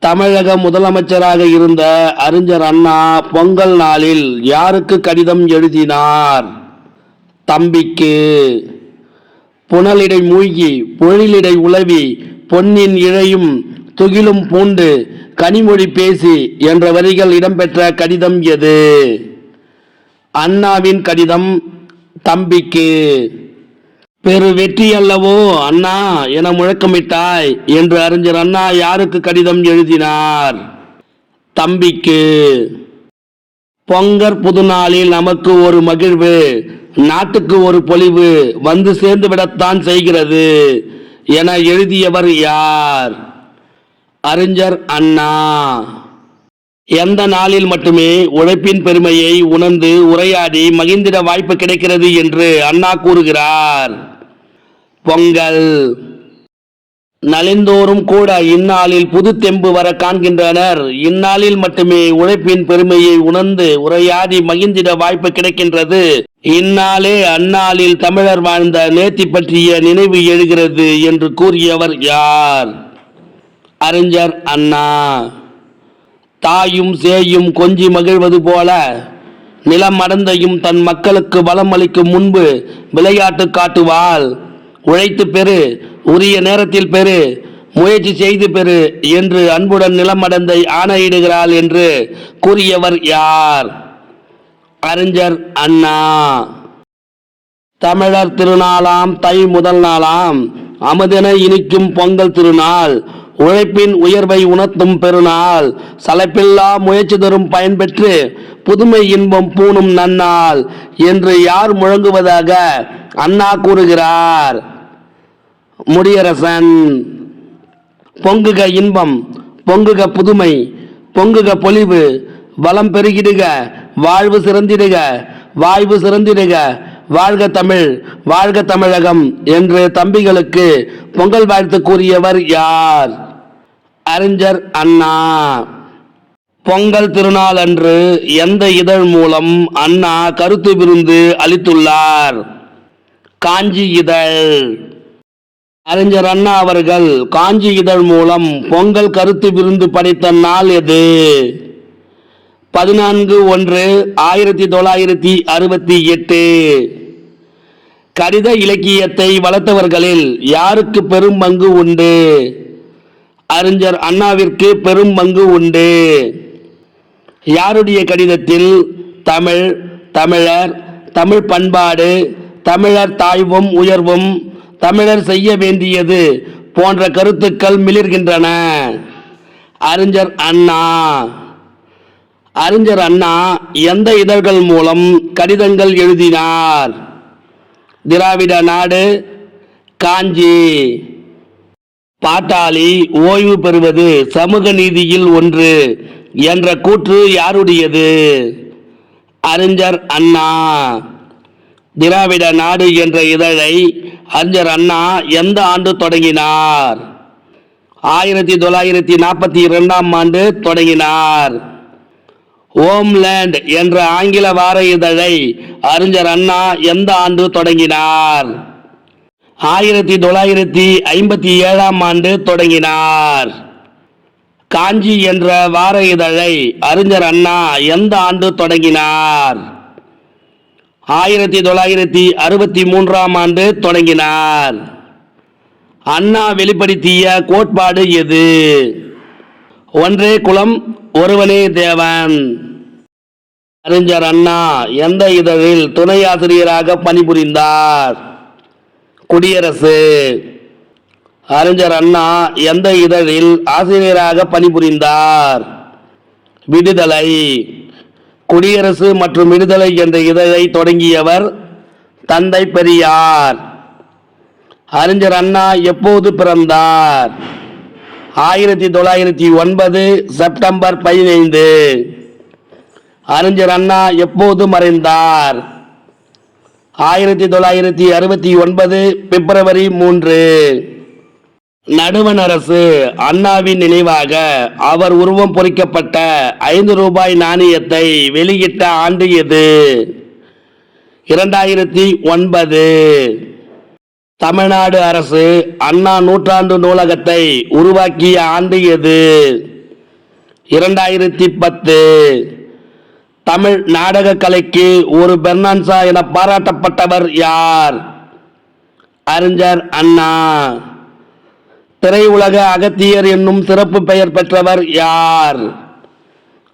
தமிழக முதலமைச்சராக இருந்த அறிஞர் அண்ணா பொங்கல் நாளில் யாருக்கு கடிதம் எழுதினார்? தம்பிக்கு. புனலிடை மூழ்கி பொழிலிடை உளவி பொன்னின் இழையும் துகிலும் பூண்டு கனிமொழி பேசி என்ற வரிகள் இடம்பெற்ற கடிதம் எது? அண்ணாவின் கடிதம் தம்பிக்கு. பெரு வெற்றி அல்லவோ அண்ணா என முழக்கமிட்டாய் என்று அறிஞர் அண்ணா யாருக்கு கடிதம் எழுதினார்? தம்பிக்கு. பொங்கற் புதுநாளில் நமக்கு ஒரு மகிழ்வு நாட்டுக்கு ஒரு பொலிவு வந்து சேர்ந்து விடத்தான் செய்கிறது என எழுதியவர் யார்? அறிஞர் அண்ணா. எந்த நாளில் மட்டுமே உழைப்பின் பெருமையை உணர்ந்து உரையாடி மகிழ்ந்திட வாய்ப்பு கிடைக்கிறது என்று அண்ணா கூறுகிறார். பொங்கல். நலிந்தோறும் கூட இந்நாளில் புது தெம்பு வர காண்கின்றனர். இந்நாளில் மட்டுமே உழைப்பின் பெருமையை உணர்ந்து உரையாடி மகிழ்ந்திட வாய்ப்பு கிடைக்கின்றது. இந்நாளே அந்நாளில் தமிழர் வாழ்ந்த நேர்த்தி பற்றிய நினைவு எழுகிறது என்று கூறியவர் யார்? அறிஞர் அண்ணா. தாயும் சேயும் கொஞ்சி மகிழ்வது போல நிலமடந்தையும் தன் மக்களுக்கு வளம் அளிக்கும் முன்பு விளையாட்டு காட்டுவாள். உழைத்து பெறு உரிய நேரத்தில் பெறு முயற்சி செய்து பெறு என்று அன்புடன் நிலமடந்தை ஆணையிடுகிறாள் என்று கூறியவர் யார்? அறிஞர் அண்ணா. தமிழர் திருநாளாம் தை முதல் நாளாம் அமுதென இனிக்கும் பொங்கல் திருநாள் உழைப்பின் உயர்வை உணர்த்தும் பெருநாள் சலப்பில்லா முயற்சி தரும் பயன்பெற்று புதுமை இன்பம் பூணும் நன்னாள் என்று யார் முழங்குவதாக அண்ணா கூறுகிறார்? முடியரசன். பொங்குக இன்பம் பொங்குக புதுமை பொங்குக பொலிவு வளம் பெருகிடுக வாழ்வு சிறந்திடுக வாய்வு சிறந்திடுக வாழ்க தமிழ் வாழ்க தமிழகம் என்று தம்பிகளுக்கு பொங்கல் வாழ்த்து கூறியவர் யார்? அறிஞர் அண்ணா. பொங்கல் திருநாள் அன்று எந்த இதழ் மூலம் அண்ணா கருத்து விருந்து அளித்துள்ளார்? காஞ்சி இதழ். அறிஞர் அண்ணா அவர்கள் காஞ்சி இதழ் மூலம் பொங்கல் கருத்து விருந்து படைத்த நாள் எது? பதினான்கு ஒன்று ஆயிரத்தி தொள்ளாயிரத்தி அறுபத்தி எட்டு. கடித இலக்கியத்தை வளர்த்தவர்களில் யாருக்கு பெரும் பங்கு உண்டு? அறிஞர் அண்ணாவிற்கு பெரும் பங்கு உண்டு. யாருடைய கடிதத்தில் தமிழ் தமிழர் தமிழ் பண்பாடு தமிழர் தாழ்வும் உயர்வும் தமிழர் செய்ய வேண்டியது போன்ற கருத்துக்கள் மிளிர்கின்றன. அறிஞர் அண்ணா. அறிஞர் அண்ணா எந்த இதழ்கள் மூலம் கடிதங்கள் எழுதினார்? திராவிட நாடு காஞ்சி. பாட்டாளி ஓய்வு பெறுவது சமூக நீதியில் ஒன்று என்ற கூற்று யாருடையது? அறிஞர் அண்ணா. திராவிட நாடு என்ற இதழை அறிஞர் அண்ணா எந்த ஆண்டு தொடங்கினார்? ஆயிரத்தி தொள்ளாயிரத்தி நாற்பத்தி இரண்டாம் ஆண்டு தொடங்கினார். ஹோம்லேண்ட் என்ற ஆங்கில வார இதழை அறிஞர் அண்ணா எந்த ஆண்டு தொடங்கினார்? ஆயிரத்தி தொள்ளாயிரத்தி ஐம்பத்தி ஏழாம் ஆண்டு தொடங்கினார். காஞ்சி என்ற வார இதழை அறிஞர் அண்ணா எந்த ஆண்டு தொடங்கினார்? ஆயிரத்தி தொள்ளாயிரத்தி அறுபத்தி மூன்றாம் ஆண்டு தொடங்கினார். அண்ணா வெளிப்படுத்திய கோட்பாடு எது? ஒன்றே குலம் ஒருவனே தேவன். அறிஞர் அண்ணா எந்த இதழில் துணை ஆசிரியராக பணிபுரிந்தார்? குடியரசு. அறிஞர் அண்ணா எந்த இதழில் ஆசிரியராக பணிபுரிந்தார்? விடுதலை. குடியரசு மற்றும் விடுதலை என்ற இதழை தொடங்கியவர் தந்தை பெரியார். அறிஞர் அண்ணா எப்போது பிறந்தார்? ஆயிரத்தி தொள்ளாயிரத்தி ஒன்பது செப்டம்பர் பதினைந்து. அறிஞர் அண்ணா எப்போது மறைந்தார்? ஆயிரத்தி தொள்ளாயிரத்தி அறுபத்தி ஒன்பது பிப்ரவரி மூன்று. நடுவண் அரசு அண்ணாவின் நினைவாக அவர் உருவம் பொறிக்கப்பட்ட ஐந்து ரூபாய் நாணயத்தை வெளியிட்ட ஆண்டு எது? இரண்டாயிரத்தி ஒன்பது. தமிழ்நாடு அரசு அண்ணா நூற்றாண்டு நூலகத்தை உருவாக்கிய ஆண்டு எது? இரண்டாயிரத்தி பத்து. தமிழ் நாடக கலைக்கு ஒரு பெர்னான்சா என பாராட்டப்பட்டவர் யார்? அறிஞர் அண்ணா. திரையுலக அகத்தியர் என்னும் சிறப்பு பெயர் பெற்றவர் யார்?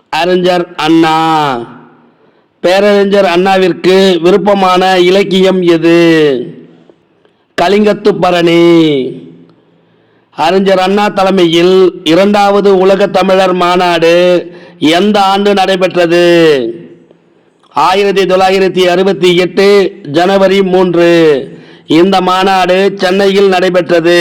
அறிஞர் அண்ணா. பேரறிஞர் அண்ணாவிற்கு விருப்பமான இலக்கியம் எது? கலிங்கத்து பரணி அறிஞர் அண்ணா தலைமையில் இரண்டாவது உலக தமிழர் மாநாடு எந்த ஆண்டு நடைபெற்றது? ஆயிரத்தி தொள்ளாயிரத்தி அறுபத்தி எட்டு ஜனவரி மூன்று. இந்த மாநாடு சென்னையில் நடைபெற்றது.